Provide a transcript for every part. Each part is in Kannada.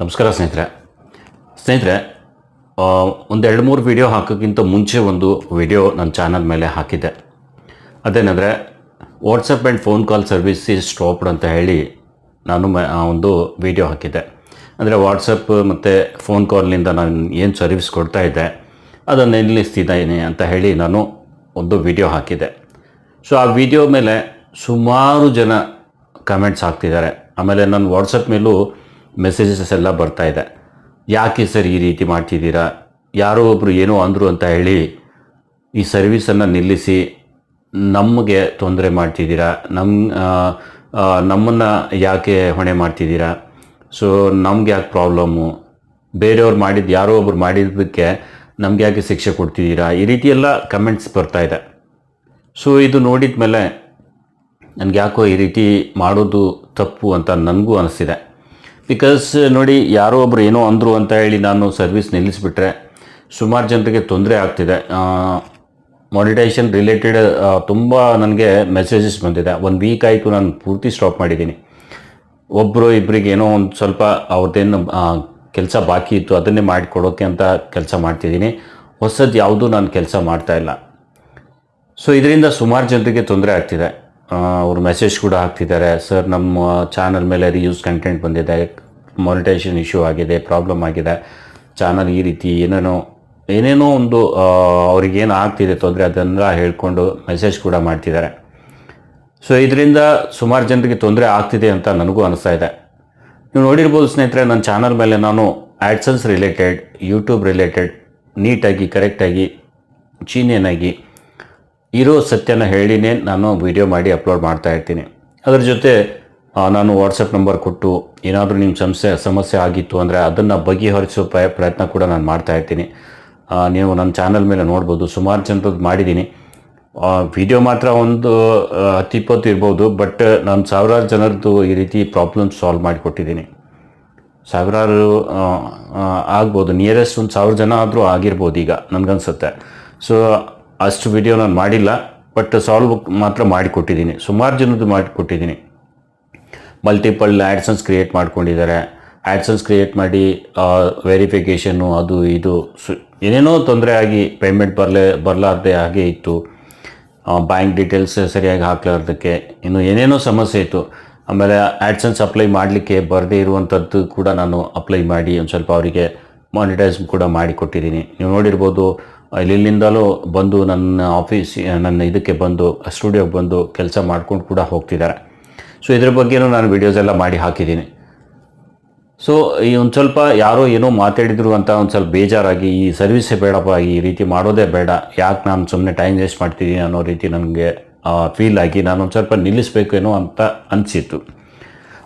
ನಮಸ್ಕಾರ ಸ್ನೇಹಿತರೆ. ಸ್ನೇಹಿತರೆ ಒಂದೆರಡು ಮೂರು ವಿಡಿಯೋ ಹಾಕೋಕ್ಕಿಂತ ಮುಂಚೆ ಒಂದು ವಿಡಿಯೋ ನನ್ನ ಚಾನಲ್ ಮೇಲೆ ಹಾಕಿದ್ದೆ. ಅದೇನೆಂದರೆ WhatsApp and phone call service is stopped ಅಂತ ಹೇಳಿ ನಾನು ಒಂದು ವಿಡಿಯೋ ಹಾಕಿದ್ದೆ. ಅಂದರೆ ವಾಟ್ಸಪ್ ಮತ್ತು ಫೋನ್ ಕಾಲ್ನಿಂದ ನಾನು ಏನು ಸರ್ವಿಸ್ ಕೊಡ್ತಾ ಇದ್ದೆ, ಅದನ್ನು ನಿಲ್ಲಿಸ್ತಿದ್ದೀನಿ ಅಂತ ಹೇಳಿ ನಾನು ಒಂದು ವಿಡಿಯೋ ಹಾಕಿದ್ದೆ. ಸೊ ಆ ವಿಡಿಯೋ ಮೇಲೆ ಸುಮಾರು ಜನ ಕಮೆಂಟ್ಸ್ ಹಾಕ್ತಿದ್ದಾರೆ. ಆಮೇಲೆ ನನ್ನ ವಾಟ್ಸಪ್ ಮೇಲೂ ಮೆಸೇಜಸ್ ಎಲ್ಲ ಬರ್ತಾ ಇದೆ. ಯಾಕೆ ಸರ್ ಈ ರೀತಿ ಮಾಡ್ತಿದ್ದೀರಾ? ಯಾರೋ ಒಬ್ಬರು ಏನೋ ಅಂದರು ಅಂತ ಹೇಳಿ ಈ ಸರ್ವಿಸನ್ನು ನಿಲ್ಲಿಸಿ ನಮಗೆ ತೊಂದರೆ ಮಾಡ್ತಿದ್ದೀರಾ? ನಮ್ಮ ನಮ್ಮನ್ನು ಯಾಕೆ ಹೊಣೆ ಮಾಡ್ತಿದ್ದೀರಾ? ಸೊ ನಮ್ಗೆ ಯಾಕೆ ಪ್ರಾಬ್ಲಮ್ಮು ಬೇರೆಯವ್ರು ಮಾಡಿದ್ದು ಯಾರೋ ಒಬ್ರು ಮಾಡಿದ್ದಕ್ಕೆ ನಮ್ಗೆ ಯಾಕೆ ಶಿಕ್ಷೆ ಕೊಡ್ತಿದ್ದೀರಾ? ಈ ರೀತಿ ಎಲ್ಲ ಕಮೆಂಟ್ಸ್ ಬರ್ತಾ ಇದೆ. ಸೊ ಇದು ನೋಡಿದ ಮೇಲೆ ನನಗೆ ಯಾಕೋ ಈ ರೀತಿ ಮಾಡೋದು ತಪ್ಪು ಅಂತ ನನಗೂ ಅನಿಸ್ತಿದೆ ಬಿಕಾಸ್ ನೋಡಿ, ಯಾರೋ ಒಬ್ರು ಏನೋ ಅಂದರು ಅಂತ ಹೇಳಿ ನಾನು ಸರ್ವಿಸ್ ನಿಲ್ಲಿಸಿಬಿಟ್ರೆ ಸುಮಾರು ಜನರಿಗೆ ತೊಂದರೆ ಆಗ್ತಿದೆ. ಮಾನಿಟೈಸೇಷನ್ ರಿಲೇಟೆಡ್ ತುಂಬ ನನಗೆ ಮೆಸೇಜಸ್ ಬಂದಿದೆ. ಒಂದು ವೀಕ್ ಆಯಿತು ನಾನು ಪೂರ್ತಿ ಸ್ಟಾಪ್ ಮಾಡಿದ್ದೀನಿ. ಒಬ್ಬರು ಇಬ್ಬರಿಗೆ ಏನೋ ಒಂದು ಸ್ವಲ್ಪ ಅವ್ರದ್ದೇನು ಕೆಲಸ ಬಾಕಿ ಇತ್ತು ಅದನ್ನೇ ಮಾಡಿಕೊಡೋಕ್ಕೆ ಅಂತ ಕೆಲಸ ಮಾಡ್ತಿದ್ದೀನಿ. ಹೊಸದು ಯಾವುದೂ ನಾನು ಕೆಲಸ ಮಾಡ್ತಾ ಇಲ್ಲ. ಸೊ ಇದರಿಂದ ಸುಮಾರು ಜನರಿಗೆ ತೊಂದರೆ ಆಗ್ತಿದೆ. ಅವರು ಮೆಸೇಜ್ ಕೂಡ ಹಾಕ್ತಿದ್ದಾರೆ. ಸರ್ ನಮ್ಮ ಚಾನಲ್ ಮೇಲೆ ರಿಯೂಸ್ ಕಂಟೆಂಟ್ ಬಂದಿದೆ. ಮಾನಿಟೈಸೇಷನ್ ಇಶ್ಯೂ ಆಗಿದೆ ಪ್ರಾಬ್ಲಮ್ ಆಗಿದೆ. ಚಾನಲ್ ಈ ರೀತಿ ಏನೇನೋ ಏನೇನೋ ಒಂದು ಅವ್ರಿಗೇನು ಆಗ್ತಿದೆ ತೊಂದರೆ ಅದನ್ನೆಲ್ಲ ಹೇಳ್ಕೊಂಡು ಮೆಸೇಜ್ ಕೂಡ ಮಾಡ್ತಿದ್ದಾರೆ. ಸೊ ಇದರಿಂದ ಸುಮಾರು ಜನರಿಗೆ ತೊಂದರೆ ಆಗ್ತಿದೆ ಅಂತ ನನಗೂ ಅನಿಸ್ತಾ ಇದೆ. ನೀವು ನೋಡಿರ್ಬೋದು ಸ್ನೇಹಿತರೆ, ನನ್ನ ಚಾನಲ್ ಮೇಲೆ ನಾನು ಆ್ಯಡ್ಸನ್ಸ್ ರಿಲೇಟೆಡ್ ಯೂಟ್ಯೂಬ್ ರಿಲೇಟೆಡ್ ನೀಟಾಗಿ ಕರೆಕ್ಟಾಗಿ ಚೀನಿಯನಾಗಿ ಇರೋ ಸತ್ಯನ ಹೇಳಿನೇ ನಾನು ವಿಡಿಯೋ ಮಾಡಿ ಅಪ್ಲೋಡ್ ಮಾಡ್ತಾ ಇರ್ತೀನಿ. ಅದರ ಜೊತೆ ನಾನು ವಾಟ್ಸಪ್ ನಂಬರ್ ಕೊಟ್ಟು ಏನಾದರೂ ನಿಮ್ಮ ಸಮಸ್ಯೆ ಸಮಸ್ಯೆ ಆಗಿತ್ತು ಅಂದರೆ ಅದನ್ನು ಬಗೆಹರಿಸೋ ಪ್ರಯ, ಪ್ರಯತ್ನ ಕೂಡ ನಾನು ಮಾಡ್ತಾ ಇರ್ತೀನಿ. ನೀವು ನನ್ನ ಚಾನಲ್ ಮೇಲೆ ನೋಡ್ಬೋದು. ಸುಮಾರು ಜನರದ್ದು ಮಾಡಿದ್ದೀನಿ. ವಿಡಿಯೋ ಮಾತ್ರ ಒಂದು ಹತ್ತು ಇಪ್ಪತ್ತು ಇರ್ಬೋದು ಬಟ್ ನಾನು ಸಾವಿರಾರು ಜನರದ್ದು ಈ ರೀತಿ ಪ್ರಾಬ್ಲಮ್ ಸಾಲ್ವ್ ಮಾಡಿಕೊಟ್ಟಿದ್ದೀನಿ. ಸಾವಿರಾರು ಆಗ್ಬೋದು. ನಿಯರೆಸ್ಟ್ ಒಂದು ಸಾವಿರ ಜನ ಆದರೂ ಆಗಿರ್ಬೋದು ಈಗ, ನನಗನ್ಸುತ್ತೆ. ಸೊ ಅಷ್ಟು ವಿಡಿಯೋ ನಾನು ಮಾಡಿಲ್ಲ ಬಟ್ ಸಾಲ್ವ್ ಮಾತ್ರ ಮಾಡಿಕೊಟ್ಟಿದ್ದೀನಿ. ಸುಮಾರು ಜನದ್ದು ಮಾಡಿಕೊಟ್ಟಿದ್ದೀನಿ. ಮಲ್ಟಿಪಲ್ ಆ್ಯಡ್ಸನ್ಸ್ ಕ್ರಿಯೇಟ್ ಮಾಡ್ಕೊಂಡಿದ್ದಾರೆ. ಆ್ಯಡ್ಸನ್ಸ್ ಕ್ರಿಯೇಟ್ ಮಾಡಿ ವೆರಿಫಿಕೇಷನ್ನು ಅದು, ಇದು, ಸು, ಏನೇನೋ ತೊಂದರೆ ಆಗಿ ಪೇಮೆಂಟ್ ಬರಲೇ, ಬರಲಾರ್ದೆ ಹಾಗೆ ಇತ್ತು. ಬ್ಯಾಂಕ್ ಡೀಟೇಲ್ಸ್ ಸರಿಯಾಗಿ ಹಾಕ್ಲಾರ್ದಕ್ಕೆ, ಇನ್ನು ಏನೇನೋ ಸಮಸ್ಯೆ ಇತ್ತು. ಆಮೇಲೆ ಆ್ಯಡ್ಸನ್ಸ್ ಅಪ್ಲೈ ಮಾಡಲಿಕ್ಕೆ ಬರದೇ ಇರುವಂಥದ್ದು ಕೂಡ ನಾನು ಅಪ್ಲೈ ಮಾಡಿ, ಒಂದು ಸ್ವಲ್ಪ ಅವರಿಗೆ ಮಾನಿಟೈಸ್ ಕೂಡ ಮಾಡಿಕೊಟ್ಟಿದ್ದೀನಿ. ನೀವು ನೋಡಿರ್ಬೋದು ಇಲ್ಲಿಂದಲೂ ಬಂದು ನನ್ನ ಆಫೀಸ್ ನನ್ನ ಇದಕ್ಕೆ ಬಂದು ಸ್ಟುಡಿಯೋಗೆ ಬಂದು ಕೆಲಸ ಮಾಡ್ಕೊಂಡು ಕೂಡ ಹೋಗ್ತಿದ್ದಾರೆ. ಸೊ ಇದ್ರ ಬಗ್ಗೆನೂ ನಾನು ವಿಡಿಯೋಸ್ ಎಲ್ಲ ಮಾಡಿ ಹಾಕಿದ್ದೀನಿ. ಸೊ ಈ ಒಂದು ಸ್ವಲ್ಪ ಯಾರೋ ಏನೋ ಮಾತಾಡಿದ್ರು ಅಂತ ಒಂದು ಸ್ವಲ್ಪ ಬೇಜಾರಾಗಿ, ಈ ಸರ್ವಿಸೇ ಬೇಡಪ್ಪ, ಈ ರೀತಿ ಮಾಡೋದೇ ಬೇಡ, ಯಾಕೆ ನಾನು ಸುಮ್ಮನೆ ಟೈಮ್ ವೇಸ್ಟ್ ಮಾಡ್ತಿದ್ದೀನಿ ಅನ್ನೋ ರೀತಿ ನನಗೆ ಫೀಲ್ ಆಗಿ ನಾನು ಒಂದು ಸ್ವಲ್ಪ ನಿಲ್ಲಿಸಬೇಕೇನೋ ಅಂತ ಅನಿಸಿತ್ತು.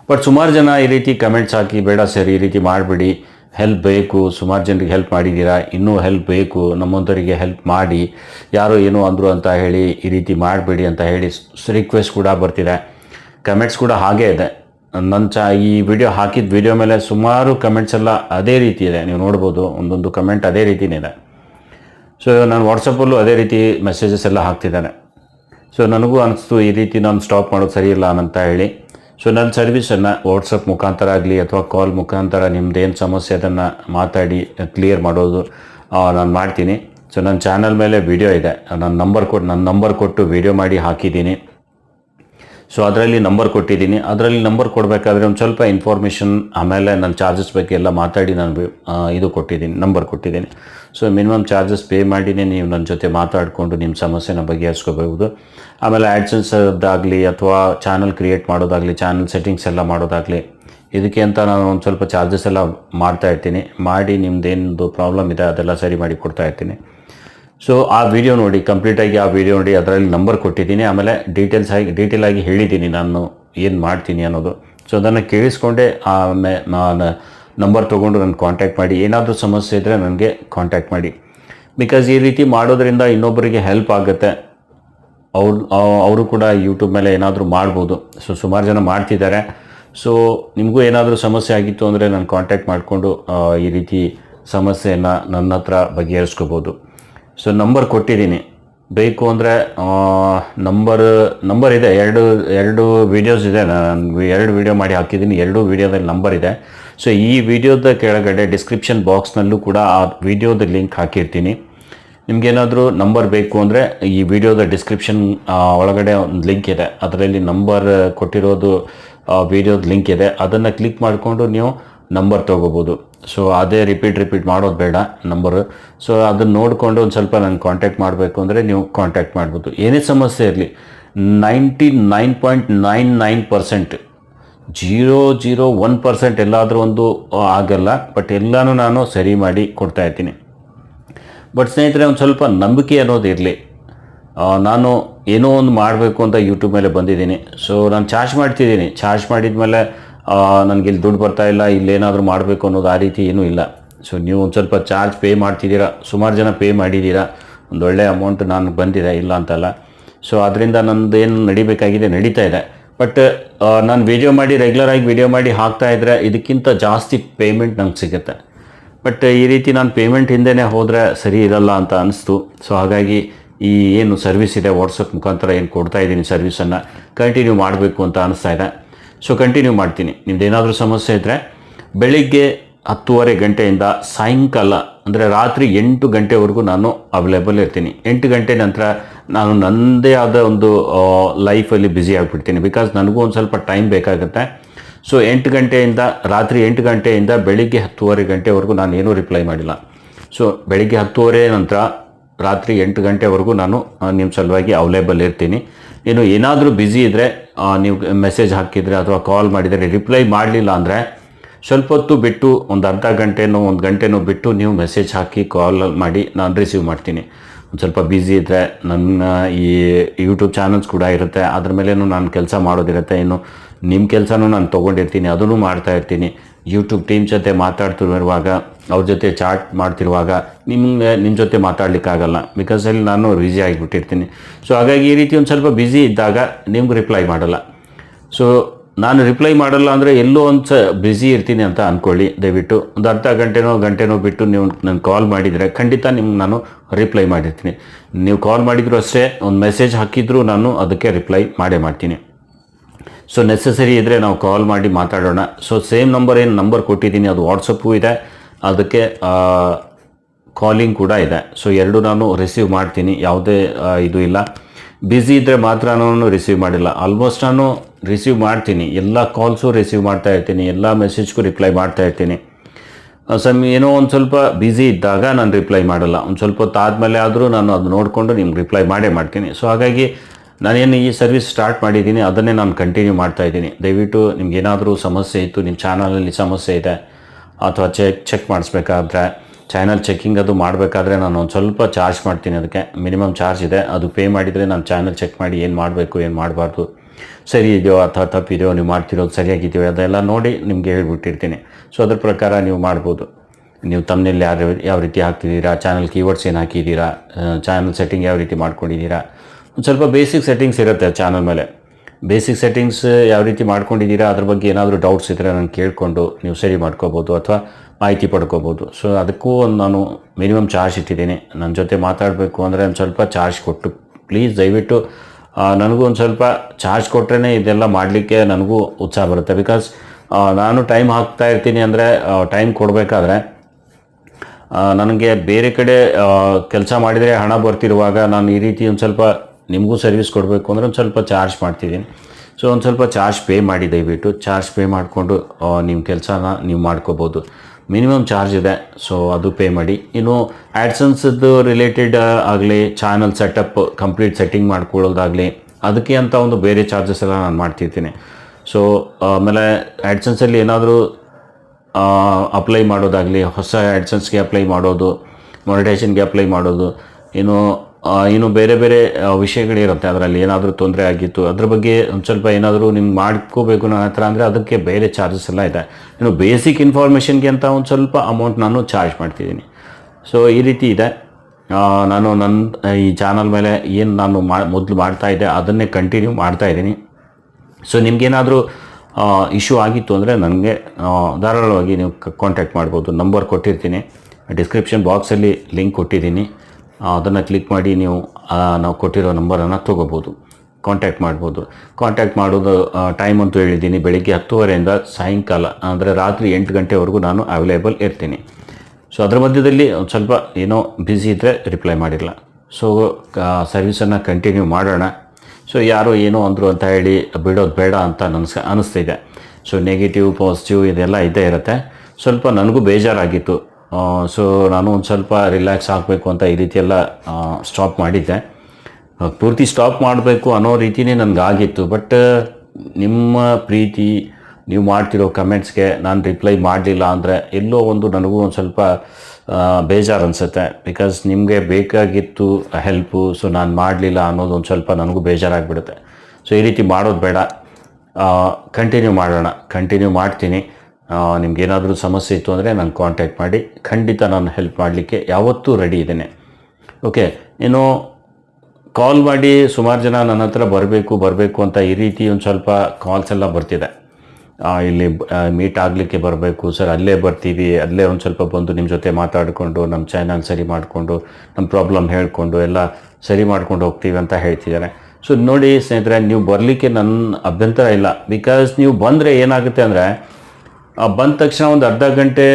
ಬಟ್ ಸುಮಾರು ಜನ ಈ ರೀತಿ ಕಮೆಂಟ್ಸ್ ಹಾಕಿ, ಬೇಡ ಸರ್, ಈ ರೀತಿ ಮಾಡಿಬಿಡಿ ಹೆಲ್ಪ್ ಬೇಕು, ಸುಮಾರು ಜನರಿಗೆ ಹೆಲ್ಪ್ ಮಾಡಿದ್ದೀರಾ ಇನ್ನೂ ಹೆಲ್ಪ್ ಬೇಕು ನಮ್ಮಂಥವರಿಗೆ ಹೆಲ್ಪ್ ಮಾಡಿ, ಯಾರೋ ಏನೋ ಅಂದರು ಅಂತ ಹೇಳಿ ಈ ರೀತಿ ಮಾಡಬೇಡಿ ಅಂತ ಹೇಳಿ ರಿಕ್ವೆಸ್ಟ್ ಕೂಡ ಬರ್ತಿದೆ. ಕಮೆಂಟ್ಸ್ ಕೂಡ ಹಾಗೇ ಇದೆ. ನನ್ನ ಚಾ, ಈ ವಿಡಿಯೋ ಹಾಕಿದ ವಿಡಿಯೋ ಮೇಲೆ ಸುಮಾರು ಕಮೆಂಟ್ಸ್ ಎಲ್ಲ ಅದೇ ರೀತಿ ಇದೆ. ನೀವು ನೋಡ್ಬೋದು, ಒಂದೊಂದು ಕಮೆಂಟ್ ಅದೇ ರೀತಿನೇ ಇದೆ. ಸೊ ನಾನು ವಾಟ್ಸಪ್ಪಲ್ಲೂ ಅದೇ ರೀತಿ ಮೆಸೇಜಸ್ ಎಲ್ಲ ಹಾಕ್ತಿದ್ದಾನೆ. ಸೊ ನನಗೂ ಅನಿಸ್ತು ಈ ರೀತಿ ನಾನು ಸ್ಟಾಪ್ ಮಾಡೋದು ಸರಿ ಇಲ್ಲ ಅಂತ ಹೇಳಿ. ಸೊ ನನ್ನ ಸರ್ವಿಸನ್ನು ವಾಟ್ಸಪ್ ಮುಖಾಂತರ ಆಗಲಿ ಅಥವಾ ಕಾಲ್ ಮುಖಾಂತರ ನಿಮ್ಮದೇನು ಸಮಸ್ಯೆ ಅದನ್ನು ಮಾತಾಡಿ ಕ್ಲಿಯರ್ ಮಾಡೋದು ನಾನು ಮಾಡ್ತೀನಿ. ಸೊ ನನ್ನ ಚಾನಲ್ ಮೇಲೆ ವಿಡಿಯೋ ಇದೆ. ನನ್ನ ನಂಬರ್ ಕೊಟ್ಟು ನನ್ನ ನಂಬರ್ ಕೊಟ್ಟು ವಿಡಿಯೋ ಮಾಡಿ ಹಾಕಿದ್ದೀನಿ. ಸೊ ಅದರಲ್ಲಿ ನಂಬರ್ ಕೊಟ್ಟಿದ್ದೀನಿ. ಅದರಲ್ಲಿ ನಂಬರ್ ಕೊಡಬೇಕಾದ್ರೆ ಒಂದು ಸ್ವಲ್ಪ ಇನ್ಫಾರ್ಮೇಷನ್ ಆಮೇಲೆ ನನ್ನ ಚಾರ್ಜಸ್ ಬಗ್ಗೆ ಎಲ್ಲ ಮಾತಾಡಿ ನಾನು ಇದು ಕೊಟ್ಟಿದ್ದೀನಿ ನಂಬರ್ ಕೊಟ್ಟಿದ್ದೀನಿ. ಸೊ ಮಿನಿಮಮ್ ಚಾರ್ಜಸ್ ಪೇ ಮಾಡಿನೇ ನೀವು ನನ್ನ ಜೊತೆ ಮಾತಾಡಿಕೊಂಡು ನಿಮ್ಮ ಸಮಸ್ಯೆನ ಬಗೆಹರಿಸ್ಕೋಬಹುದು. ಆಮೇಲೆ ಆ್ಯಡ್ಸನ್ಸ್ದಾಗಲಿ ಅಥವಾ ಚಾನಲ್ ಕ್ರಿಯೇಟ್ ಮಾಡೋದಾಗಲಿ ಚಾನಲ್ ಸೆಟ್ಟಿಂಗ್ಸ್ ಎಲ್ಲ ಮಾಡೋದಾಗಲಿ, ಇದಕ್ಕೆ ಅಂತ ನಾನು ಒಂದು ಸ್ವಲ್ಪ ಚಾರ್ಜಸ್ ಎಲ್ಲ ಮಾಡ್ತಾ ಇರ್ತೀನಿ. ಮಾಡಿ ನಿಮ್ದೇನು ಪ್ರಾಬ್ಲಮ್ ಇದೆ ಅದೆಲ್ಲ ಸರಿ ಮಾಡಿ ಕೊಡ್ತಾ ಇರ್ತೀನಿ. ಸೊ ಆ ವಿಡಿಯೋ ನೋಡಿ ಕಂಪ್ಲೀಟಾಗಿ ಆ ವಿಡಿಯೋ ನೋಡಿ, ಅದರಲ್ಲಿ ನಂಬರ್ ಕೊಟ್ಟಿದ್ದೀನಿ. ಆಮೇಲೆ ಡೀಟೇಲ್ಸ್ ಆಗಿ ಡೀಟೇಲ್ ಆಗಿ ಹೇಳಿದ್ದೀನಿ ನಾನು ಏನು ಮಾಡ್ತೀನಿ ಅನ್ನೋದು. ಸೊ ಅದನ್ನು ಕೇಳಿಸ್ಕೊಂಡೆ. ಆಮೇ, ನಾನು ನಂಬರ್ ತೊಗೊಂಡು ನನ್ನ ಕಾಂಟ್ಯಾಕ್ಟ್ ಮಾಡಿ. ಏನಾದರೂ ಸಮಸ್ಯೆ ಇದ್ದರೆ ನನಗೆ ಕಾಂಟ್ಯಾಕ್ಟ್ ಮಾಡಿ. ಬಿಕಾಸ್ ಈ ರೀತಿ ಮಾಡೋದ್ರಿಂದ ಇನ್ನೊಬ್ಬರಿಗೆ ಹೆಲ್ಪ್ ಆಗುತ್ತೆ. ಅವ್ರು ಅವರು ಕೂಡ ಯೂಟ್ಯೂಬ್ ಮೇಲೆ ಏನಾದರೂ ಮಾಡ್ಬೋದು. ಸೊ ಸುಮಾರು ಜನ ಮಾಡ್ತಿದ್ದಾರೆ. ಸೊ ನಿಮಗೂ ಏನಾದರೂ ಸಮಸ್ಯೆ ಆಗಿತ್ತು ಅಂದರೆ ನಾನು ಕಾಂಟ್ಯಾಕ್ಟ್ ಮಾಡಿಕೊಂಡು ಈ ರೀತಿ ಸಮಸ್ಯೆಯನ್ನು ನನ್ನ ಹತ್ರ ಬಗೆಹರಿಸ್ಕೋಬೋದು. ಸೊ ನಂಬರ್ ಕೊಟ್ಟಿದ್ದೀನಿ. ಬೇಕು ಅಂದರೆ ನಂಬರ್ ನಂಬರ್ ಇದೆ. ಎರಡು ಎರಡು ವೀಡಿಯೋಸ್ ಇದೆ. ನಾನು ಎರಡು ವೀಡಿಯೋ ಮಾಡಿ ಹಾಕಿದ್ದೀನಿ. ಎರಡು ವೀಡಿಯೋದಲ್ಲಿ ನಂಬರ್ ಇದೆ. ಸೊ ಈ ವಿಡಿಯೋದ ಕೆಳಗಡೆ ಡಿಸ್ಕ್ರಿಪ್ಷನ್ ಬಾಕ್ಸ್ನಲ್ಲೂ ಕೂಡ ಆ ವಿಡಿಯೋದ ಲಿಂಕ್ ಹಾಕಿರ್ತೀನಿ. ನಿಮಗೇನಾದರೂ ನಂಬರ್ ಬೇಕು ಅಂದರೆ, ಈ ವಿಡಿಯೋದ ಡಿಸ್ಕ್ರಿಪ್ಷನ್ ಒಳಗಡೆ ಒಂದು ಲಿಂಕ್ ಇದೆ. ಅದರಲ್ಲಿ ನಂಬರ್ ಕೊಟ್ಟಿರೋದು ವಿಡಿಯೋದ ಲಿಂಕ್ ಇದೆ. ಅದನ್ನು ಕ್ಲಿಕ್ ಮಾಡಿಕೊಂಡು ನೀವು ನಂಬರ್ ತೊಗೋಬೋದು. ಸೊ ಅದೇ ರಿಪೀಟ್ ರಿಪೀಟ್ ಮಾಡೋದು ಬೇಡ ನಂಬರು ಸೊ ಅದನ್ನು ನೋಡಿಕೊಂಡು ಒಂದು ಸ್ವಲ್ಪ ನಂಗೆ ಕಾಂಟ್ಯಾಕ್ಟ್ ಮಾಡಬೇಕು ಅಂದರೆ ನೀವು ಕಾಂಟ್ಯಾಕ್ಟ್ ಮಾಡ್ಬೋದು. ಏನೇ ಸಮಸ್ಯೆ ಇರಲಿ ninety nine point nine nine percent zero zero one percent ಎಲ್ಲಾದರೂ ಒಂದು ಆಗಲ್ಲ ಬಟ್ ಎಲ್ಲನೂ ನಾನು ಸರಿ ಮಾಡಿ ಕೊಡ್ತಾ ಇದ್ದೀನಿ. ಬಟ್ ಸ್ನೇಹಿತರೆ, ಒಂದು ಸ್ವಲ್ಪ ನಂಬಿಕೆ ಅನ್ನೋದು ಇರಲಿ. ನಾನು ಏನೋ ಒಂದು ಮಾಡಬೇಕು ಅಂತ ಯೂಟ್ಯೂಬ್ ಮೇಲೆ ಬಂದಿದ್ದೀನಿ. ಸೊ ನಾನು ಚಾರ್ಜ್ ಮಾಡ್ತಿದ್ದೀನಿ. ಚಾರ್ಜ್ ಮಾಡಿದ ಮೇಲೆ ನನಗೆ ಇಲ್ಲಿ ದುಡ್ಡು ಬರ್ತಾ ಇಲ್ಲ, ಇಲ್ಲೇನಾದರೂ ಮಾಡಬೇಕು ಅನ್ನೋದು ಆ ರೀತಿ ಏನೂ ಇಲ್ಲ. ಸೊ ನೀವು ಒಂದು ಸ್ವಲ್ಪ ಚಾರ್ಜ್ ಪೇ ಮಾಡ್ತಿದ್ದೀರಾ? ಸುಮಾರು ಜನ ಪೇ ಮಾಡಿದ್ದೀರಾ? ಒಂದು ಒಳ್ಳೆಯ ಅಮೌಂಟ್ ನಾನು ಬಂದಿದೆ, ಇಲ್ಲ ಅಂತಲ್ಲ. ಸೊ ಅದರಿಂದ ನಂದು ಏನು ನಡಿಬೇಕಾಗಿದೆ, ನಡೀತಾ ಇದೆ. ಬಟ್ ನಾನು ವಿಡಿಯೋ ಮಾಡಿ ರೆಗ್ಯುಲರಾಗಿ ವಿಡಿಯೋ ಮಾಡಿ ಹಾಕ್ತಾ ಇದ್ದರೆ ಇದಕ್ಕಿಂತ ಜಾಸ್ತಿ ಪೇಮೆಂಟ್ ನಂಗೆ ಸಿಗುತ್ತೆ. ಬಟ್ ಈ ರೀತಿ ನಾನು ಪೇಮೆಂಟ್ ಹಿಂದೆನೇ ಹೋದರೆ ಸರಿ ಇರಲ್ಲ ಅಂತ ಅನಿಸ್ತು. ಸೊ ಹಾಗಾಗಿ ಈ ಏನು ಸರ್ವಿಸ್ ಇದೆ ವಾಟ್ಸಪ್ ಮುಖಾಂತರ ಏನು ಕೊಡ್ತಾ ಇದ್ದೀನಿ ಸರ್ವಿಸನ್ನು ಕಂಟಿನ್ಯೂ ಮಾಡಬೇಕು ಅಂತ ಅನಿಸ್ತಾ ಇದೆ. ಸೊ ಕಂಟಿನ್ಯೂ ಮಾಡ್ತೀನಿ. ನಿಮ್ದು ಏನಾದರೂ ಸಮಸ್ಯೆ ಇದ್ದರೆ ಬೆಳಿಗ್ಗೆ ಹತ್ತುವರೆ ಗಂಟೆಯಿಂದ ಸಾಯಂಕಾಲ, ಅಂದರೆ ರಾತ್ರಿ ಎಂಟು ಗಂಟೆವರೆಗೂ ನಾನು ಅವೈಲೇಬಲ್ ಇರ್ತೀನಿ. ಎಂಟು ಗಂಟೆ ನಂತರ ನಾನು ನನ್ನದೇ ಆದ ಒಂದು ಲೈಫಲ್ಲಿ ಬ್ಯುಸಿ ಆಗಿಬಿಡ್ತೀನಿ. ಬಿಕಾಸ್ ನನಗೂ ಒಂದು ಸ್ವಲ್ಪ ಟೈಮ್ ಬೇಕಾಗುತ್ತೆ. ಸೊ ಎಂಟು ಗಂಟೆಯಿಂದ, ರಾತ್ರಿ ಎಂಟು ಗಂಟೆಯಿಂದ ಬೆಳಿಗ್ಗೆ ಹತ್ತುವರೆ ಗಂಟೆವರೆಗೂ ನಾನು ಏನೂ ರಿಪ್ಲೈ ಮಾಡಿಲ್ಲ. ಸೊ ಬೆಳಿಗ್ಗೆ ಹತ್ತುವರೆ ನಂತರ ರಾತ್ರಿ ಎಂಟು ಗಂಟೆವರೆಗೂ ನಾನು ನಿಮ್ಮ ಸಲುವಾಗಿ ಅವೈಲೇಬಲ್ ಇರ್ತೀನಿ. ಏನು ಏನಾದರೂ ಬ್ಯುಸಿ ಇದ್ದರೆ ನೀವು ಮೆಸೇಜ್ ಹಾಕಿದರೆ ಅಥವಾ ಕಾಲ್ ಮಾಡಿದರೆ ರಿಪ್ಲೈ ಮಾಡಲಿಲ್ಲ ಅಂದರೆ ಸ್ವಲ್ಪ ಹೊತ್ತು ಬಿಟ್ಟು, ಒಂದು ಅರ್ಧ ಗಂಟೆನೋ, ಒಂದು ಗಂಟೆನೋ ಬಿಟ್ಟು ನೀವು ಮೆಸೇಜ್ ಹಾಕಿ ಕಾಲ್ ಮಾಡಿ ನಾನು ರಿಸೀವ್ ಮಾಡ್ತೀನಿ. ಒಂದು ಸ್ವಲ್ಪ ಬ್ಯುಸಿ ಇದ್ದರೆ ನನ್ನ ಈ ಯೂಟ್ಯೂಬ್ ಚಾನಲ್ಸ್ ಕೂಡ ಇರುತ್ತೆ. ಅದ್ರ ಮೇಲೇನು ನಾನು ಕೆಲಸ ಮಾಡೋದಿರುತ್ತೆ. ಇನ್ನು ನಿಮ್ಮ ಕೆಲಸನೂ ನಾನು ತೊಗೊಂಡಿರ್ತೀನಿ. ಅದನ್ನು ಮಾಡ್ತಾ ಇರ್ತೀನಿ. ಯೂಟ್ಯೂಬ್ ಟೀಮ್ ಜೊತೆ ಮಾತಾಡ್ತಿರುವಾಗ, ಅವ್ರ ಜೊತೆ ಚಾಟ್ ಮಾಡ್ತಿರುವಾಗ ನಿಮಗೆ ನಿಮ್ಮ ಜೊತೆ ಮಾತಾಡಲಿಕ್ಕಾಗಲ್ಲ ಬಿಕಾಸ್ ಅಲ್ಲಿ ನಾನು ಬ್ಯುಸಿ ಆಗಿಬಿಟ್ಟಿರ್ತೀನಿ. ಸೊ ಹಾಗಾಗಿ ಈ ರೀತಿ ಒಂದು ಸ್ವಲ್ಪ ಬ್ಯುಸಿ ಇದ್ದಾಗ ನಿಮ್ಗೆ ರಿಪ್ಲೈ ಮಾಡಲ್ಲ. ಸೊ ನಾನು ರಿಪ್ಲೈ ಮಾಡಲ್ಲ ಅಂದರೆ ಎಲ್ಲೋ ಒಂದು ಸ ಬ್ಯುಸಿ ಇರ್ತೀನಿ ಅಂತ ಅಂದ್ಕೊಳ್ಳಿ ದಯವಿಟ್ಟು ಒಂದು ಅರ್ಧ ಗಂಟೆನೋ ಗಂಟೆನೋ ಬಿಟ್ಟು ನೀವು ನಾನು ಕಾಲ್ ಮಾಡಿದರೆ ಖಂಡಿತ ನಿಮ್ಗೆ ನಾನು ರಿಪ್ಲೈ ಮಾಡಿರ್ತೀನಿ. ನೀವು ಕಾಲ್ ಮಾಡಿದ್ರು ಅಷ್ಟೇ, ಒಂದು ಮೆಸೇಜ್ ಹಾಕಿದ್ರು ನಾನು ಅದಕ್ಕೆ ರಿಪ್ಲೈ ಮಾಡೇ ಮಾಡ್ತೀನಿ. ಸೊ ನೆಸಸರಿ ಇದ್ದರೆ ನಾವು ಕಾಲ್ ಮಾಡಿ ಮಾತಾಡೋಣ. ಸೊ ಸೇಮ್ ನಂಬರ್ ಏನು ನಂಬರ್ ಕೊಟ್ಟಿದ್ದೀನಿ, ಅದು ವಾಟ್ಸಪ್ಪು ಇದೆ. ಅದಕ್ಕೆ ಕಾಲಿಂಗ್ ಕೂಡ ಇದೆ. ಸೊ ಎರಡು ನಾನು ರಿಸೀವ್ ಮಾಡ್ತೀನಿ. ಯಾವುದೇ ಇದು ಇಲ್ಲ. ಬ್ಯುಸಿ ಇದ್ದರೆ ಮಾತ್ರ ನಾನು ರಿಸೀವ್ ಮಾಡಿಲ್ಲ. ಆಲ್ಮೋಸ್ಟ್ ನಾನು ರಿಸೀವ್ ಮಾಡ್ತೀನಿ. ಎಲ್ಲ ಕಾಲ್ಸು ರಿಸೀವ್ ಮಾಡ್ತಾ ಇರ್ತೀನಿ. ಎಲ್ಲ ಮೆಸೇಜ್ಗೂ ರಿಪ್ಲೈ ಮಾಡ್ತಾ ಇರ್ತೀನಿ. ಸಮ್ ಏನೋ ಒಂದು ಸ್ವಲ್ಪ ಬ್ಯುಸಿ ಇದ್ದಾಗ ನಾನು ರಿಪ್ಲೈ ಮಾಡಲ್ಲ. ಒಂದು ಸ್ವಲ್ಪ ಹೊತ್ತು ಆದಮೇಲೆ ಆದರೂ ನಾನು ಅದು ನೋಡಿಕೊಂಡು ನಿಮ್ಗೆ ರಿಪ್ಲೈ ಮಾಡೇ ಮಾಡ್ತೀನಿ. ಸೊ ಹಾಗಾಗಿ ನಾನೇನು ಈ ಸರ್ವಿಸ್ ಸ್ಟಾರ್ಟ್ ಮಾಡಿದ್ದೀನಿ, ಅದನ್ನೇ ನಾನು ಕಂಟಿನ್ಯೂ ಮಾಡ್ತಾ ಇದ್ದೀನಿ. ದಯವಿಟ್ಟು ನಿಮ್ಗೆ ಏನಾದರೂ ಸಮಸ್ಯೆ ಇತ್ತು ನಿಮ್ಮ ಚಾನಲಲ್ಲಿ ಸಮಸ್ಯೆ ಇದೆ, ಅಥವಾ ಚೆಕ್ ಚೆಕ್ ಮಾಡಿಸ್ಬೇಕಾದ್ರೆ ಚಾನಲ್ ಚೆಕಿಂಗ್ ಅದು ಮಾಡಬೇಕಾದ್ರೆ ನಾನು ಒಂದು ಸ್ವಲ್ಪ ಚಾರ್ಜ್ ಮಾಡ್ತೀನಿ ಅದಕ್ಕೆ. ಮಿನಿಮಮ್ ಚಾರ್ಜ್ ಇದೆ, ಅದು ಪೇ ಮಾಡಿದರೆ ನಾನು ಚಾನಲ್ ಚೆಕ್ ಮಾಡಿ ಏನು ಮಾಡಬೇಕು, ಏನು ಮಾಡಬಾರ್ದು, ಸರಿ ಇದೆಯೋ ಅಥವಾ ತಪ್ಪಿದೆಯೋ, ನೀವು ಮಾಡ್ತಿರೋದು ಸರಿಯಾಗಿದೆಯೋ, ಅದೆಲ್ಲ ನೋಡಿ ನಿಮಗೆ ಹೇಳ್ಬಿಟ್ಟಿರ್ತೀನಿ. ಸೊ ಅದ್ರ ಪ್ರಕಾರ ನೀವು ಮಾಡ್ಬೋದು. ನೀವು ತಮ್ಮಲ್ಲಿ ಯಾರು, ಯಾವ ರೀತಿ ಹಾಕ್ತಿದ್ದೀರಾ ಚಾನಲ್ ಕೀವರ್ಡ್ಸ್ ಏನು ಹಾಕಿದ್ದೀರಾ ಚಾನಲ್ ಸೆಟ್ಟಿಂಗ್ ಯಾವ ರೀತಿ ಮಾಡ್ಕೊಂಡಿದ್ದೀರಾ ಸ್ವಲ್ಪ ಬೇಸಿಕ್ ಸೆಟ್ಟಿಂಗ್ಸ್ ಇರುತ್ತೆ ಚಾನಲ್ ಮೇಲೆ. ಬೇಸಿಕ್ ಸೆಟ್ಟಿಂಗ್ಸ್ ಯಾವ ರೀತಿ ಮಾಡ್ಕೊಂಡಿದ್ದೀರಾ, ಅದ್ರ ಬಗ್ಗೆ ಏನಾದರೂ ಡೌಟ್ಸ್ ಇದ್ದರೆ ನಾನು ಕೇಳಿಕೊಂಡು ನೀವು ಸರಿ ಮಾಡ್ಕೋಬೋದು ಅಥವಾ ಮಾಹಿತಿ ಪಡ್ಕೋಬೋದು. ಸೊ ಅದಕ್ಕೂ ಒಂದು ನಾನು ಮಿನಿಮಮ್ ಚಾರ್ಜ್ ಇಟ್ಟಿದ್ದೀನಿ. ನನ್ನ ಜೊತೆ ಮಾತಾಡಬೇಕು ಅಂದರೆ ಒಂದು ಸ್ವಲ್ಪ ಚಾರ್ಜ್ ಕೊಟ್ಟು ಪ್ಲೀಸ್ ದಯವಿಟ್ಟು ನನಗೂ ಒಂದು ಸ್ವಲ್ಪ ಚಾರ್ಜ್ ಕೊಟ್ರೇ ಇದೆಲ್ಲ ಮಾಡಲಿಕ್ಕೆ ನನಗೂ ಉತ್ಸಾಹ ಬರುತ್ತೆ. ಬಿಕಾಸ್ ನಾನು ಟೈಮ್ ಹಾಕ್ತಾ ಇರ್ತೀನಿ ಅಂದರೆ ಟೈಮ್ ಕೊಡಬೇಕಾದ್ರೆ ನನಗೆ ಬೇರೆ ಕಡೆ ಕೆಲಸ ಮಾಡಿದರೆ ಹಣ ಬರ್ತಿರುವಾಗ ನಾನು ಈ ರೀತಿ ಒಂದು ಸ್ವಲ್ಪ ನಿಮಗೂ ಸರ್ವಿಸ್ ಕೊಡಬೇಕು ಅಂದರೆ ಒಂದು ಸ್ವಲ್ಪ ಚಾರ್ಜ್ ಮಾಡ್ತಿದ್ದೀನಿ. ಸೊ ಒಂದು ಸ್ವಲ್ಪ ಚಾರ್ಜ್ ಪೇ ಮಾಡಿ ದಯವಿಟ್ಟು. ಚಾರ್ಜ್ ಪೇ ಮಾಡಿಕೊಂಡು ನಿಮ್ಮ ಕೆಲಸನ ನೀವು ಮಾಡ್ಕೋಬೋದು. ಮಿನಿಮಮ್ ಚಾರ್ಜ್ ಇದೆ. ಸೊ ಅದು ಪೇ ಮಾಡಿ. ಇನ್ನು ಆ್ಯಡ್ಸನ್ಸದ್ದು ರಿಲೇಟೆಡ್ ಆಗಲಿ ಚಾನಲ್ ಸೆಟಪ್ ಕಂಪ್ಲೀಟ್ ಸೆಟ್ಟಿಂಗ್ ಮಾಡ್ಕೊಳ್ಳೋದಾಗಲಿ, ಅದಕ್ಕೆ ಅಂತ ಒಂದು ಬೇರೆ ಚಾರ್ಜಸ್ ಎಲ್ಲ ನಾನು ಮಾಡ್ತಿರ್ತೀನಿ. ಸೊ ಆಮೇಲೆ ಆ್ಯಡ್ಸನ್ಸಲ್ಲಿ ಏನಾದರೂ ಅಪ್ಲೈ ಮಾಡೋದಾಗಲಿ, ಹೊಸ ಆ್ಯಡ್ಸನ್ಸ್ಗೆ ಅಪ್ಲೈ ಮಾಡೋದು ಮೊನಿಟೈಸೇಷನ್ಗೆ ಅಪ್ಲೈ ಮಾಡೋದು, ಇನ್ನು ಇನ್ನು ಬೇರೆ ಬೇರೆ ವಿಷಯಗಳಿರುತ್ತೆ ಅದರಲ್ಲಿ ಏನಾದರೂ ತೊಂದರೆ ಆಗಿತ್ತು, ಅದ್ರ ಬಗ್ಗೆ ಒಂದು ಸ್ವಲ್ಪ ಏನಾದರೂ ನಿಮ್ಗೆ ಮಾಡ್ಕೋಬೇಕು ನನ್ನ ಹತ್ರ ಅಂದರೆ ಅದಕ್ಕೆ ಬೇರೆ ಚಾರ್ಜಸ್ ಎಲ್ಲ ಇದೆ. ಇನ್ನು ಬೇಸಿಕ್ ಇನ್ಫಾರ್ಮೇಷನ್ಗೆ ಅಂತ ಒಂದು ಸ್ವಲ್ಪ ಅಮೌಂಟ್ ನಾನು ಚಾರ್ಜ್ ಮಾಡ್ತಿದ್ದೀನಿ. ಸೊ ಈ ರೀತಿ ಇದೆ. ನಾನು ನನ್ನ ಈ ಚಾನಲ್ ಮೇಲೆ ಏನು ನಾನು ಮಾ, ಮೊದಲು ಮಾಡ್ತಾ ಇದ್ದೆ ಅದನ್ನೇ ಕಂಟಿನ್ಯೂ ಮಾಡ್ತಾ ಇದ್ದೀನಿ. ಸೊ ನಿಮಗೇನಾದರೂ ಇಶ್ಯೂ ಆಗಿತ್ತು ಅಂದರೆ ನನಗೆ ಧಾರಾಳವಾಗಿ ನೀವು ಕಾಂಟ್ಯಾಕ್ಟ್ ಮಾಡ್ಬೋದು. ನಂಬರ್ ಕೊಟ್ಟಿರ್ತೀನಿ. ಡಿಸ್ಕ್ರಿಪ್ಷನ್ ಬಾಕ್ಸಲ್ಲಿ ಲಿಂಕ್ ಕೊಟ್ಟಿದ್ದೀನಿ. ಅದನ್ನು ಕ್ಲಿಕ್ ಮಾಡಿ ನೀವು ನಾವು ಕೊಟ್ಟಿರೋ ನಂಬರನ್ನು ತೊಗೋಬೋದು. ಕಾಂಟ್ಯಾಕ್ಟ್ ಮಾಡ್ಬೋದು. ಕಾಂಟ್ಯಾಕ್ಟ್ ಮಾಡೋದು ಟೈಮ್ ಅಂತೂ ಹೇಳಿದ್ದೀನಿ. ಬೆಳಿಗ್ಗೆ ಹತ್ತುವರೆಯಿಂದ ಸಾಯಂಕಾಲ, ಅಂದರೆ ರಾತ್ರಿ ಎಂಟು ಗಂಟೆವರೆಗೂ ನಾನು ಅವೈಲೇಬಲ್ ಇರ್ತೀನಿ. ಸೊ ಅದರ ಮಧ್ಯದಲ್ಲಿ ಒಂದು ಸ್ವಲ್ಪ ಏನೋ ಬ್ಯುಸಿ ಇದ್ದರೆ ರಿಪ್ಲೈ ಮಾಡಿರಲ್ಲ ಸೊ ಸರ್ವಿಸನ್ನು ಕಂಟಿನ್ಯೂ ಮಾಡೋಣ. ಸೊ ಯಾರೋ ಏನೋ ಅಂದರು ಅಂತ ಹೇಳಿ, ಬಿಡೋದು ಬೇಡ ಅಂತ ನನಸ್ ಅನಿಸ್ತಿದೆ. ಸೊ ನೆಗೆಟಿವ್ ಪಾಸಿಟಿವ್ ಇದೆಲ್ಲ ಇದ್ದೇ ಇರುತ್ತೆ. ಸ್ವಲ್ಪ ನನಗೂ ಬೇಜಾರಾಗಿತ್ತು. ಸೊ ನಾನು ಒಂದು ಸ್ವಲ್ಪ ರಿಲ್ಯಾಕ್ಸ್ ಆಗಬೇಕು ಅಂತ ಈ ರೀತಿ ಎಲ್ಲ ಸ್ಟಾಪ್ ಮಾಡಿದ್ದೆ. ಪೂರ್ತಿ ಸ್ಟಾಪ್ ಮಾಡಬೇಕು ಅನ್ನೋ ರೀತಿನೇ ನನಗಾಗಿತ್ತು ಬಟ್ ನಿಮ್ಮ ಪ್ರೀತಿ, ನೀವು ಮಾಡ್ತಿರೋ ಕಮೆಂಟ್ಸ್ಗೆ ನಾನು ರಿಪ್ಲೈ ಮಾಡಲಿಲ್ಲ ಅಂದರೆ ಎಲ್ಲೋ ಒಂದು ನನಗೂ ಒಂದು ಸ್ವಲ್ಪ ಬೇಜಾರು ಅನಿಸುತ್ತೆ. ಬಿಕಾಸ್ ನಿಮಗೆ ಬೇಕಾಗಿತ್ತು ಹೆಲ್ಪು ಸೊ ನಾನು ಮಾಡಲಿಲ್ಲ ಅನ್ನೋದು ಒಂದು ಸ್ವಲ್ಪ ನನಗೂ ಬೇಜಾರಾಗಿಬಿಡುತ್ತೆ ಸೊ ಈ ರೀತಿ ಮಾಡೋದು ಬೇಡ. ಕಂಟಿನ್ಯೂ ಮಾಡೋಣ. ಕಂಟಿನ್ಯೂ ಮಾಡ್ತೀನಿ. ನಿಮ್ಗೇನಾದರೂ ಸಮಸ್ಯೆ ಇತ್ತು ಅಂದರೆ ನಾನು ಕಾಂಟ್ಯಾಕ್ಟ್ ಮಾಡಿ, ಖಂಡಿತ ನಾನು ಹೆಲ್ಪ್ ಮಾಡಲಿಕ್ಕೆ ಯಾವತ್ತೂ ರೆಡಿ ಇದ್ದೇನೆ. ಓಕೆ ಇನ್ನು ಕಾಲ್ ಮಾಡಿ ಸುಮಾರು ಜನ ನನ್ನ ಹತ್ರ ಬರಬೇಕು ಬರಬೇಕು ಅಂತ ಈ ರೀತಿ ಒಂದು ಸ್ವಲ್ಪ ಕಾಲ್ಸ್ ಎಲ್ಲ ಬರ್ತಿದೆ. ಇಲ್ಲಿ ಮೀಟ್ ಆಗಲಿಕ್ಕೆ ಬರಬೇಕು, ಸರ್, ಅಲ್ಲೇ ಬರ್ತೀವಿ, ಅಲ್ಲೇ ಒಂದು ಸ್ವಲ್ಪ ಬಂದು ನಿಮ್ಮ ಜೊತೆ ಮಾತಾಡಿಕೊಂಡು ನಮ್ಮ ಚಾನಲ್ ಸರಿ ಮಾಡಿಕೊಂಡು ನಮ್ಮ ಪ್ರಾಬ್ಲಮ್ ಹೇಳಿಕೊಂಡು, ಎಲ್ಲ ಸರಿ ಮಾಡ್ಕೊಂಡು ಹೋಗ್ತೀವಿ ಅಂತ ಹೇಳ್ತಿದ್ದಾರೆ. ಸೊ ನೋಡಿ ಸ್ನೇಹಿತರೆ, ನೀವು ಬರಲಿಕ್ಕೆ ನನ್ನ ಅಭ್ಯಂತರ ಇಲ್ಲ. ಬಿಕಾಸ್ ನೀವು ಬಂದರೆ ಏನಾಗುತ್ತೆ ಅಂದರೆ ಬಂದ ತಕ್ಷಣ ಒಂದು ಅರ್ಧ ಗಂಟೆ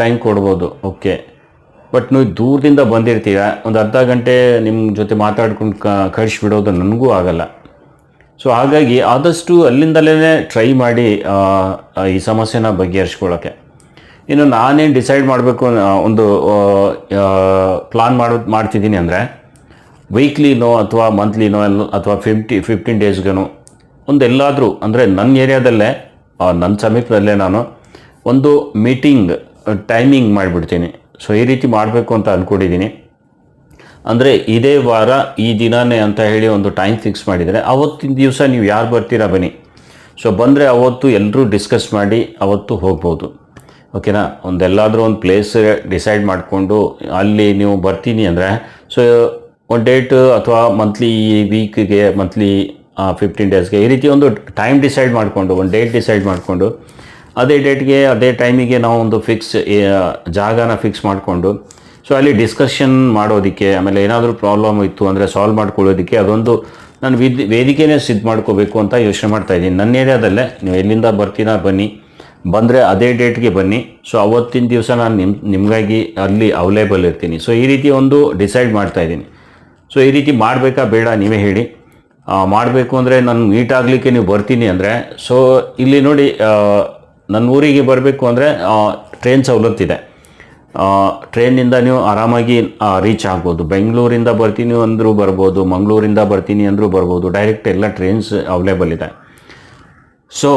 ಟೈಮ್ ಕೊಡ್ಬೋದು ಓಕೆ ಬಟ್ ನೀವು ದೂರದಿಂದ ಬಂದಿರ್ತೀರ, ಒಂದು ಅರ್ಧ ಗಂಟೆ ನಿಮ್ಮ ಜೊತೆ ಮಾತಾಡ್ಕೊಂಡು ಕಳಿಸ್ಬಿಡೋದು ನನಗೂ ಆಗಲ್ಲ. ಸೊ ಹಾಗಾಗಿ ಆದಷ್ಟು ಅಲ್ಲಿಂದಲೇ ಟ್ರೈ ಮಾಡಿ ಈ ಸಮಸ್ಯೆನ ಬಗೆಹರಿಸ್ಕೊಳ್ಳೋಕ್ಕೆ ಇನ್ನು ನಾನೇನು ಡಿಸೈಡ್ ಮಾಡಬೇಕು ಒಂದು ಪ್ಲಾನ್ ಮಾಡೋ, ಮಾಡ್ತಿದ್ದೀನಿ ಅಂದರೆ ವೀಕ್ಲಿನೋ ಅಥವಾ ಮಂತ್ಲಿನೋ ಎಲ್ಲ, ಅಥವಾ ಫಿಫ್ಟಿ ಫಿಫ್ಟೀನ್ ಡೇಸ್ಗೇನೋ ಒಂದು ಎಲ್ಲಾದರೂ, ಅಂದರೆ ನನ್ನ ಏರಿಯಾದಲ್ಲೇ ನನ್ನ ಸಮೀಪದಲ್ಲೇ ನಾನು ಒಂದು ಮೀಟಿಂಗ್ ಟೈಮಿಂಗ್ ಮಾಡಿಬಿಡ್ತೀನಿ. ಸೊ ಈ ರೀತಿ ಮಾಡಬೇಕು ಅಂತ ಅಂದ್ಕೊಂಡಿದ್ದೀನಿ ಅಂದರೆ, ಇದೇ ವಾರ ಈ ದಿನನೇ ಅಂತ ಹೇಳಿ ಒಂದು ಟೈಮ್ ಫಿಕ್ಸ್ ಮಾಡಿದರೆ ಅವತ್ತಿನ ದಿವಸ ನೀವು ಯಾರು ಬರ್ತೀರಾ ಬನ್ನಿ. ಸೊ ಬಂದರೆ ಅವತ್ತು ಎಲ್ಲರೂ ಡಿಸ್ಕಸ್ ಮಾಡಿ ಅವತ್ತು ಹೋಗ್ಬೋದು. ಓಕೆನಾ ಒಂದೆಲ್ಲಾದರೂ ಒಂದು ಪ್ಲೇಸ್ ಡಿಸೈಡ್ ಮಾಡಿಕೊಂಡು ಅಲ್ಲಿ ನೀವು ಬರ್ತೀನಿ ಅಂದರೆ ಸೊ ಒಂದು ಡೇಟ್ ಅಥವಾ ಮಂತ್ಲಿ ಈ ವೀಕ್ಗೆ ಮಂತ್ಲಿ ಫಿಫ್ಟೀನ್ ಡೇಸ್ಗೆ ಈ ರೀತಿ ಒಂದು ಟೈಮ್ ಡಿಸೈಡ್ ಮಾಡಿಕೊಂಡು, ಒಂದು ಡೇಟ್ ಡಿಸೈಡ್ ಮಾಡಿಕೊಂಡು ಅದೇ ಡೇಟ್ಗೆ, ಅದೇ ಟೈಮಿಗೆ ನಾವು ಒಂದು ಫಿಕ್ಸ್ ಜಾಗನ ಫಿಕ್ಸ್ ಮಾಡಿಕೊಂಡು ಸೊ ಅಲ್ಲಿ ಡಿಸ್ಕಷನ್ ಮಾಡೋದಕ್ಕೆ, ಆಮೇಲೆ ಏನಾದರೂ ಪ್ರಾಬ್ಲಮ್ ಇತ್ತು ಅಂದರೆ ಸಾಲ್ವ್ ಮಾಡ್ಕೊಳ್ಳೋದಕ್ಕೆ ಅದೊಂದು ನಾನು ವಿದ್, ವೇದಿಕೆನೇ ಸಿದ್ಧ ಮಾಡ್ಕೋಬೇಕು ಅಂತ ಯೋಚನೆ ಮಾಡ್ತಾಯಿದ್ದೀನಿ ನನ್ನ ಏರಿಯಾದಲ್ಲೇ, ನೀವು ಎಲ್ಲಿಂದ ಬರ್ತೀರಾ ಬನ್ನಿ, ಬಂದರೆ ಅದೇ ಡೇಟ್ಗೆ ಬನ್ನಿ. ಸೊ ಅವತ್ತಿನ ದಿವಸ ನಾನು ನಿಮ್ಮ ನಿಮಗಾಗಿ ಅಲ್ಲಿ ಅವೈಲೇಬಲ್ ಇರ್ತೀನಿ. ಸೊ ಈ ರೀತಿ ಒಂದು ಡಿಸೈಡ್ ಮಾಡ್ತಾ ಇದ್ದೀನಿ. ಸೊ ಈ ರೀತಿ ಮಾಡಬೇಕಾ ಬೇಡ ನೀವೇ ಹೇಳಿ. ಮಾಡಬೇಕು ಅಂದರೆ ನಾನು ಮೀಟ್ ಆಗಲಿಕ್ಕೆ ನೀವು ಬರ್ತೀನಿ ಅಂದರೆ ಸೊ ಇಲ್ಲಿ ನೋಡಿ ನನ್ನ ಊರಿಗೆ ಬರಬೇಕು ಅಂದರೆ ಟ್ರೈನ್ ಸವಲತ್ತಿದೆ ಟ್ರೈನಿಂದ ನೀವು ಆರಾಮಾಗಿ ರೀಚ್ ಆಗ್ಬೋದು. ಬೆಂಗಳೂರಿಂದ ಬರ್ತೀನಿ ಅಂದರೂ ಬರ್ಬೋದು, ಮಂಗಳೂರಿಂದ ಬರ್ತೀನಿ ಅಂದರೂ ಬರ್ಬೋದು. ಡೈರೆಕ್ಟ್ ಎಲ್ಲ ಟ್ರೈನ್ಸ್ ಅವೈಲೇಬಲ್ ಇದೆ. ಸೊ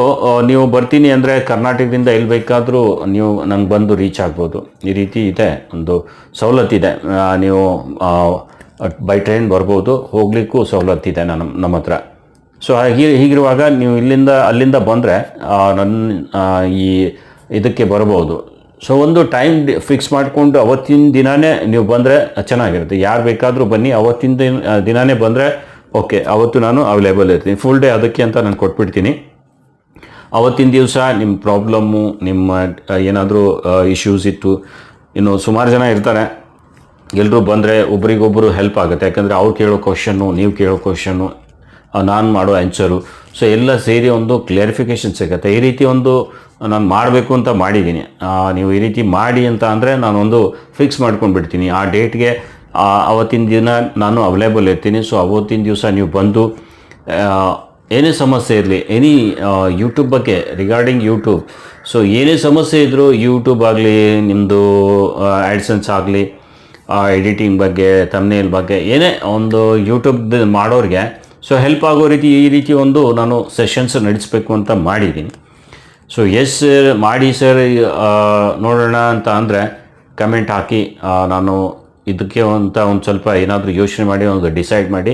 ನೀವು ಬರ್ತೀನಿ ಅಂದರೆ ಕರ್ನಾಟಕದಿಂದ ಎಲ್ಲಿ ಬೇಕಾದರೂ ನೀವು ನಂಗೆ ಬಂದು ರೀಚ್ ಆಗ್ಬೋದು. ಈ ರೀತಿ ಇದೆ, ಒಂದು ಸವಲತ್ತಿದೆ ನೀವು ಬೈ ಟ್ರೈನ್ ಬರ್ಬೋದು. ಹೋಗಲಿಕ್ಕೂ ಸವಲತ್ತಿದೆ ನಮ್ಮ ನಮ್ಮ ಹತ್ರ. ಸೊ ಹೀಗೆ ಹೀಗಿರುವಾಗ ನೀವು ಇಲ್ಲಿಂದ, ಅಲ್ಲಿಂದ ಬಂದರೆ ನನ್ನ ಈ ಇದಕ್ಕೆ ಬರಬಹುದು. ಸೊ ಒಂದು ಟೈಮ್ ಫಿಕ್ಸ್ ಮಾಡಿಕೊಂಡು ಅವತ್ತಿನ ದಿನಾನೇ ನೀವು ಬಂದರೆ ಚೆನ್ನಾಗಿರುತ್ತೆ. ಯಾರು ಬೇಕಾದರೂ ಬನ್ನಿ, ಅವತ್ತಿನ ದಿನ ದಿನವೇ ಬಂದರೆ ಓಕೆ ಅವತ್ತು ನಾನು ಅವೈಲೇಬಲ್ ಇರ್ತೀನಿ. ಫುಲ್ ಡೇ ಅದಕ್ಕೆ ಅಂತ ನಾನು ಕೊಟ್ಬಿಡ್ತೀನಿ. ಅವತ್ತಿನ ದಿವಸ ನಿಮ್ಮ ಪ್ರಾಬ್ಲಮ್ಮು ನಿಮ್ಮ ಏನಾದರೂ ಇಶ್ಯೂಸ್ ಇತ್ತು, ಇನ್ನು ಸುಮಾರು ಜನ ಇರ್ತಾರೆ. ಎಲ್ಲರೂ ಬಂದರೆ ಒಬ್ರಿಗೊಬ್ಬರು ಹೆಲ್ಪ್ ಆಗುತ್ತೆ. ಯಾಕಂದರೆ ಅವ್ರು ಕೇಳೋ ಕ್ವಶನ್ನು ನೀವು ಕೇಳೋ ಕ್ವಶನ್ನು ನಾನು ಮಾಡೋ ಆ್ಯನ್ಸರು ಸೊ ಎಲ್ಲ ಸೇರಿ ಒಂದು ಕ್ಲಿಯರಿಫಿಕೇಷನ್ ಸಿಗುತ್ತೆ. ಈ ರೀತಿ ಒಂದು ನಾನು ಮಾಡಬೇಕು ಅಂತ ಮಾಡಿದ್ದೀನಿ. ನೀವು ಈ ರೀತಿ ಮಾಡಿ ಅಂತ ಅಂದರೆ ನಾನೊಂದು ಫಿಕ್ಸ್ ಮಾಡ್ಕೊಂಡು ಬಿಡ್ತೀನಿ ಆ ಡೇಟ್ಗೆ ಅವತ್ತಿನ ದಿನ ನಾನು ಅವೈಲೇಬಲ್ ಇರ್ತೀನಿ. ಸೊ ಅವತ್ತಿನ ದಿವಸ ನೀವು ಬಂದು ಏನೇ ಸಮಸ್ಯೆ ಇರಲಿ ಎನಿ ಯೂಟ್ಯೂಬ್ ಬಗ್ಗೆ ರಿಗಾರ್ಡಿಂಗ್ ಯೂಟ್ಯೂಬ್ ಸೊ ಏನೇ ಸಮಸ್ಯೆ ಇದ್ದರೂ ಯೂಟ್ಯೂಬ್ ಆಗಲಿ ನಿಮ್ಮದು ಆ್ಯಡ್ಸನ್ಸ್ ಆಗಲಿ ಎಡಿಟಿಂಗ್ ಬಗ್ಗೆ ತಮ್ನೇಲ್ ಬಗ್ಗೆ, ಏನೇ ಒಂದು ಯೂಟ್ಯೂಬ್ ಮಾಡೋರಿಗೆ ಸೊ ಹೆಲ್ಪ್ ಆಗೋ ರೀತಿ ಈ ರೀತಿ ಒಂದು ನಾನು ಸೆಷನ್ಸ್ ನಡೆಸಬೇಕು ಅಂತ ಮಾಡಿದ್ದೀನಿ. ಸೊ ಎಸ್ ಮಾಡಿ ಸರ್ ನೋಡೋಣ ಅಂತ ಅಂದರೆ ಕಮೆಂಟ್ ಹಾಕಿ ನಾನು ಇದಕ್ಕೆ ಅಂತ ಒಂದು ಸ್ವಲ್ಪ ಏನಾದರೂ ಯೋಚನೆ ಮಾಡಿ, ಒಂದು ಡಿಸೈಡ್ ಮಾಡಿ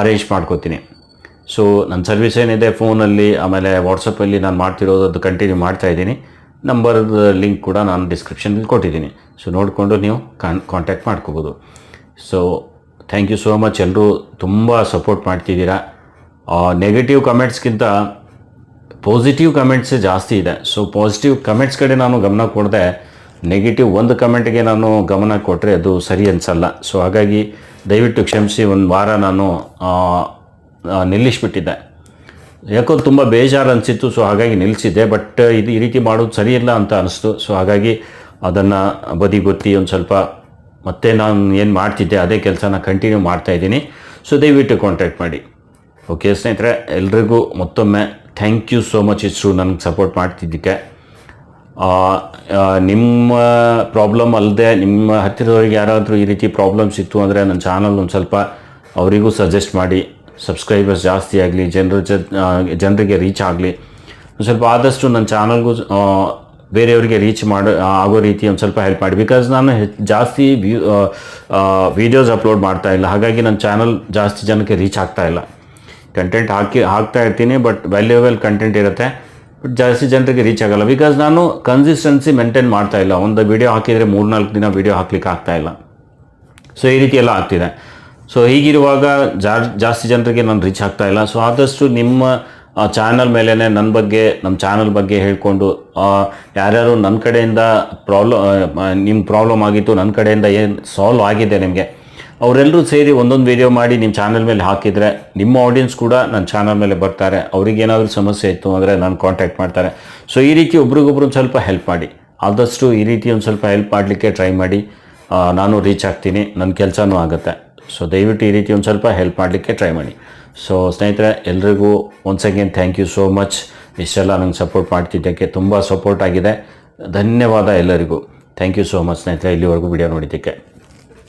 ಅರೇಂಜ್ ಮಾಡ್ಕೋತೀನಿ. ಸೊ ನನ್ನ ಸರ್ವಿಸ್ ಏನಿದೆ ಫೋನಲ್ಲಿ, ಆಮೇಲೆ ವಾಟ್ಸಪ್ಪಲ್ಲಿ ನಾನು ಮಾಡ್ತಿರೋದು ಅದು ಕಂಟಿನ್ಯೂ ಮಾಡ್ತಾ ಇದ್ದೀನಿ. ನಂಬರ್ದ ಲಿಂಕ್ ಕೂಡ ನಾನು ಡಿಸ್ಕ್ರಿಪ್ಷನಲ್ಲಿ ಕೊಟ್ಟಿದ್ದೀನಿ. ಸೊ ನೋಡಿಕೊಂಡು ನೀವು ಕಾನ್ ಕಾಂಟ್ಯಾಕ್ಟ್ ಮಾಡ್ಕೋಬೋದು. So thank you so much ಎಲ್ಲರೂ ತುಂಬ ಸಪೋರ್ಟ್ ಮಾಡ್ತಿದ್ದೀರಾ. ನೆಗೆಟಿವ್ ಕಮೆಂಟ್ಸ್ಗಿಂತ ಪಾಸಿಟಿವ್ ಕಮೆಂಟ್ಸೇ ಜಾಸ್ತಿ ಇದೆ. ಸೊ ಪಾಸಿಟಿವ್ ಕಮೆಂಟ್ಸ್ ಕಡೆ ನಾನು ಗಮನ ಕೊಡದೆ. ನೆಗೆಟಿವ್ ಒಂದು ಕಮೆಂಟ್ಗೆ ನಾನು ಗಮನ ಕೊಟ್ಟರೆ ಅದು ಸರಿ ಅನಿಸಲ್ಲ. ಸೊ ಹಾಗಾಗಿ ದಯವಿಟ್ಟು ಕ್ಷಮಿಸಿ ಒಂದು ವಾರ ನಾನು ನಿಲ್ಲಿಸ್ಬಿಟ್ಟಿದ್ದೆ. ಯಾಕೋ ತುಂಬ ಬೇಜಾರು ಅನಿಸಿತ್ತು. ಸೊ ಹಾಗಾಗಿ ನಿಲ್ಲಿಸಿದ್ದೆ ಬಟ್ ಇದು ಈ ರೀತಿ ಮಾಡೋದು ಸರಿಯಿಲ್ಲ ಅಂತ ಅನಿಸ್ತು. ಸೊ ಹಾಗಾಗಿ ಅದನ್ನು ಬದಿಗೊತ್ತಿ ಒಂದು ಸ್ವಲ್ಪ ಮತ್ತೆ ನಾನು ಏನು ಮಾಡ್ತಿದ್ದೆ, ಅದೇ ಕೆಲಸನ ಕಂಟಿನ್ಯೂ ಮಾಡ್ತಾ ಇದ್ದೀನಿ. ಸೊ ದಯವಿಟ್ಟು ಕಾಂಟ್ಯಾಕ್ಟ್ ಮಾಡಿ. ಓಕೆ ಸ್ನೇಹಿತರೆ, ಎಲ್ರಿಗೂ ಮತ್ತೊಮ್ಮೆ ಥ್ಯಾಂಕ್ ಯು ಸೋ ಮಚ್ ಇಷ್ಟು ನನಗೆ ಸಪೋರ್ಟ್ ಮಾಡ್ತಿದ್ದಕ್ಕೆ. ನಿಮ್ಮ ಪ್ರಾಬ್ಲಮ್ ಅಲ್ಲದೆ ನಿಮ್ಮ ಹತ್ತಿರದವ್ರಿಗೆ ಯಾರಾದರೂ ಈ ರೀತಿ ಪ್ರಾಬ್ಲಮ್ಸ್ ಇತ್ತು ಅಂದರೆ ನನ್ನ ಚಾನಲ್ ಒಂದು ಸ್ವಲ್ಪ ಅವರಿಗೂ ಸಜೆಸ್ಟ್ ಮಾಡಿ. ಸಬ್ಸ್ಕ್ರೈಬರ್ಸ್ ಜಾಸ್ತಿ ಆಗಲಿ, ಜನರ ಜನರಿಗೆ ರೀಚ್ ಆಗಲಿ. ಸ್ವಲ್ಪ ಆದಷ್ಟು ನನ್ನ ಚಾನಲ್ಗೂ ಬೇರೆಯವರಿಗೆ ರೀಚ್ ಮಾಡೋ ಆಗೋ ರೀತಿ ಒಂದು ಸ್ವಲ್ಪ ಹೆಲ್ಪ್ ಮಾಡಿ. ಬಿಕಾಸ್ ನಾನು ಜಾಸ್ತಿ ವ್ಯೂ ವೀಡಿಯೋಸ್ ಅಪ್ಲೋಡ್ ಮಾಡ್ತಾ ಇಲ್ಲ. ಹಾಗಾಗಿ ನನ್ನ ಚಾನಲ್ ಜಾಸ್ತಿ ಜನಕ್ಕೆ ರೀಚ್ ಆಗ್ತಾ ಇಲ್ಲ. ಕಂಟೆಂಟ್ ಹಾಕಿ, ಹಾಕ್ತಾ ಇರ್ತೀನಿ ಬಟ್ ವ್ಯಾಲ್ಯೂಯಬಲ್ ಕಂಟೆಂಟ್ ಇರುತ್ತೆ. ಬಟ್ ಜಾಸ್ತಿ ಜನರಿಗೆ ರೀಚ್ ಆಗಲ್ಲ. ಬಿಕಾಸ್ ನಾನು ಕನ್ಸಿಸ್ಟೆನ್ಸಿ ಮೇಂಟೈನ್ ಮಾಡ್ತಾ ಇಲ್ಲ. ಒಂದು ವೀಡಿಯೋ ಹಾಕಿದರೆ ಮೂರ್ನಾಲ್ಕು ದಿನ ವೀಡಿಯೋ ಹಾಕ್ಲಿಕ್ಕೆ ಆಗ್ತಾ ಇಲ್ಲ. ಸೊ ಈ ರೀತಿ ಎಲ್ಲ ಆಗ್ತಿದೆ. ಸೊ ಹೀಗಿರುವಾಗ ಜಾಸ್ತಿ ಜನರಿಗೆ ನಾನು ರೀಚ್ ಆಗ್ತಾ ಇಲ್ಲ. ಸೊ ಆದಷ್ಟು ನಿಮ್ಮ ಚಾನಲ್ ಮೇಲೇ ನನ್ನ ಬಗ್ಗೆ ನಮ್ಮ ಚಾನಲ್ ಬಗ್ಗೆ ಹೇಳಿಕೊಂಡು ಆ, ಯಾರ್ಯಾರು ನನ್ನ ಕಡೆಯಿಂದ ಪ್ರಾಬ್ಲಮ್ ನಿಮ್ಮ ಪ್ರಾಬ್ಲಮ್ ಆಗಿತ್ತು ನನ್ನ ಕಡೆಯಿಂದ ಏನು ಸಾಲ್ವ್ ಆಗಿದೆ ನಿಮಗೆ ಅವರೆಲ್ಲರೂ ಸೇರಿ ಒಂದೊಂದು ವಿಡಿಯೋ ಮಾಡಿ ನಿಮ್ಮ ಚಾನಲ್ ಮೇಲೆ ಹಾಕಿದರೆ ನಿಮ್ಮ ಆಡಿಯನ್ಸ್ ಕೂಡ ನನ್ನ ಚಾನಲ್ ಮೇಲೆ ಬರ್ತಾರೆ. ಅವ್ರಿಗೇನಾದರೂ ಸಮಸ್ಯೆ ಇತ್ತು ಅಂದರೆ ನಾನು ಕಾಂಟ್ಯಾಕ್ಟ್ ಮಾಡ್ತಾರೆ. ಸೊ ಈ ರೀತಿ ಒಬ್ರಿಗೊಬ್ರು ಸ್ವಲ್ಪ ಹೆಲ್ಪ್ ಮಾಡಿ. ಆದಷ್ಟು ಈ ರೀತಿ ಒಂದು ಸ್ವಲ್ಪ ಹೆಲ್ಪ್ ಮಾಡಲಿಕ್ಕೆ ಟ್ರೈ ಮಾಡಿ. ನಾನು ರೀಚ್ ಆಗ್ತೀನಿ. ನನ್ನ ಕೆಲಸನೂ ಆಗುತ್ತೆ. ಸೊ ದಯವಿಟ್ಟು ಈ ರೀತಿ ಒಂದು ಸ್ವಲ್ಪ ಹೆಲ್ಪ್ ಮಾಡಲಿಕ್ಕೆ ಟ್ರೈ ಮಾಡಿ. ಸೊ ಸ್ನೇಹಿತರೆ, ಎಲ್ರಿಗೂ once again thank you so much ಇಷ್ಟೆಲ್ಲ ನಂಗೆ ಸಪೋರ್ಟ್ ಮಾಡ್ತಿದ್ದಕ್ಕೆ ತುಂಬ ಸಪೋರ್ಟ್ ಆಗಿದೆ. ಧನ್ಯವಾದ ಎಲ್ಲರಿಗೂ. ಥ್ಯಾಂಕ್ ಯು ಸೋ ಮಚ್ ಸ್ನೇಹಿತರೆ, ಇಲ್ಲಿವರೆಗೂ ವಿಡಿಯೋ ನೋಡಿದ್ದಕ್ಕೆ.